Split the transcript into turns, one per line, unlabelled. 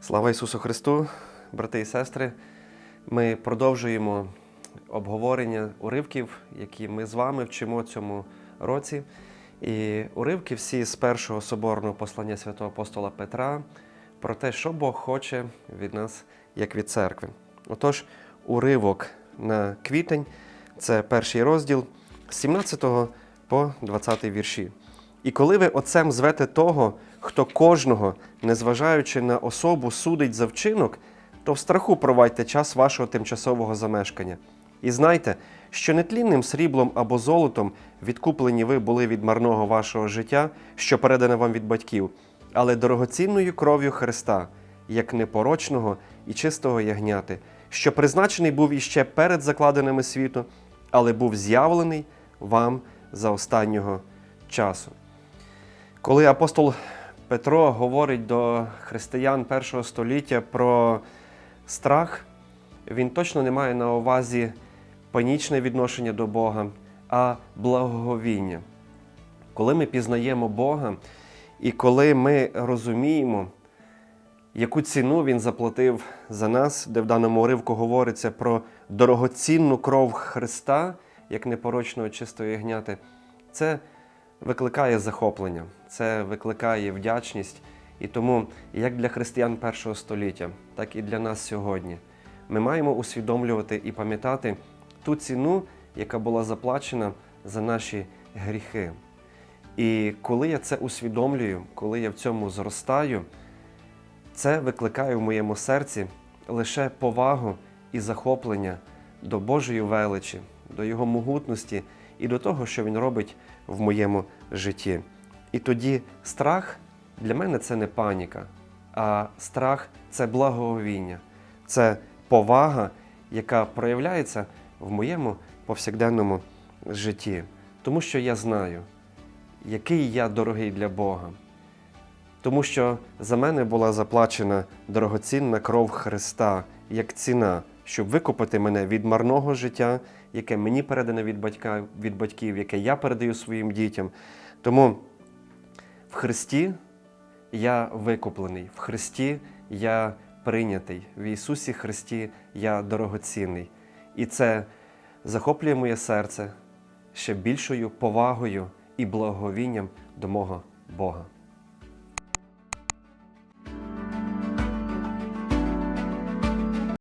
Слава Ісусу Христу, брати і сестри. Ми продовжуємо обговорення уривків, які ми з вами вчимо цьому році. І уривки всі з першого соборного послання святого апостола Петра про те, що Бог хоче від нас, як від церкви. Отож, уривок на квітень це перший розділ з 17 по 20 вірші. І коли ви отцем звете того, хто кожного, незважаючи на особу, судить за вчинок, то в страху провадьте час вашого тимчасового замешкання. І знайте, що нетлінним сріблом або золотом відкуплені ви були від марного вашого життя, що передане вам від батьків, але дорогоцінною кров'ю Христа, як непорочного і чистого ягняти, що призначений був іще перед закладеними світу, але був з'явлений вам за останнього часу. Коли апостол Петро говорить до християн першого століття про страх, він точно не має на увазі панічне відношення до Бога, а благоговіння. Коли ми пізнаємо Бога і коли ми розуміємо, яку ціну Він заплатив за нас, де в даному уривку говориться про дорогоцінну кров Христа, як непорочного чистої ягняти, це викликає захоплення, це викликає вдячність. І тому, як для християн першого століття, так і для нас сьогодні, ми маємо усвідомлювати і пам'ятати ту ціну, яка була заплачена за наші гріхи. І коли я це усвідомлюю, коли я в цьому зростаю, це викликає в моєму серці лише повагу і захоплення до Божої величі, до Його могутності і до того, що Він робить в моєму житті. І тоді страх для мене це не паніка, а страх це благоговіння, це повага, яка проявляється в моєму повсякденному житті. Тому що я знаю, який я дорогий для Бога. Тому що за мене була заплачена дорогоцінна кров Христа як ціна, щоб викупити мене від марного життя, яке мені передане від, батька, від батьків, яке я передаю своїм дітям. Тому в Христі я викуплений, в Христі я прийнятий, в Ісусі Христі я дорогоцінний. І це захоплює моє серце ще більшою повагою і благовінням до мого Бога.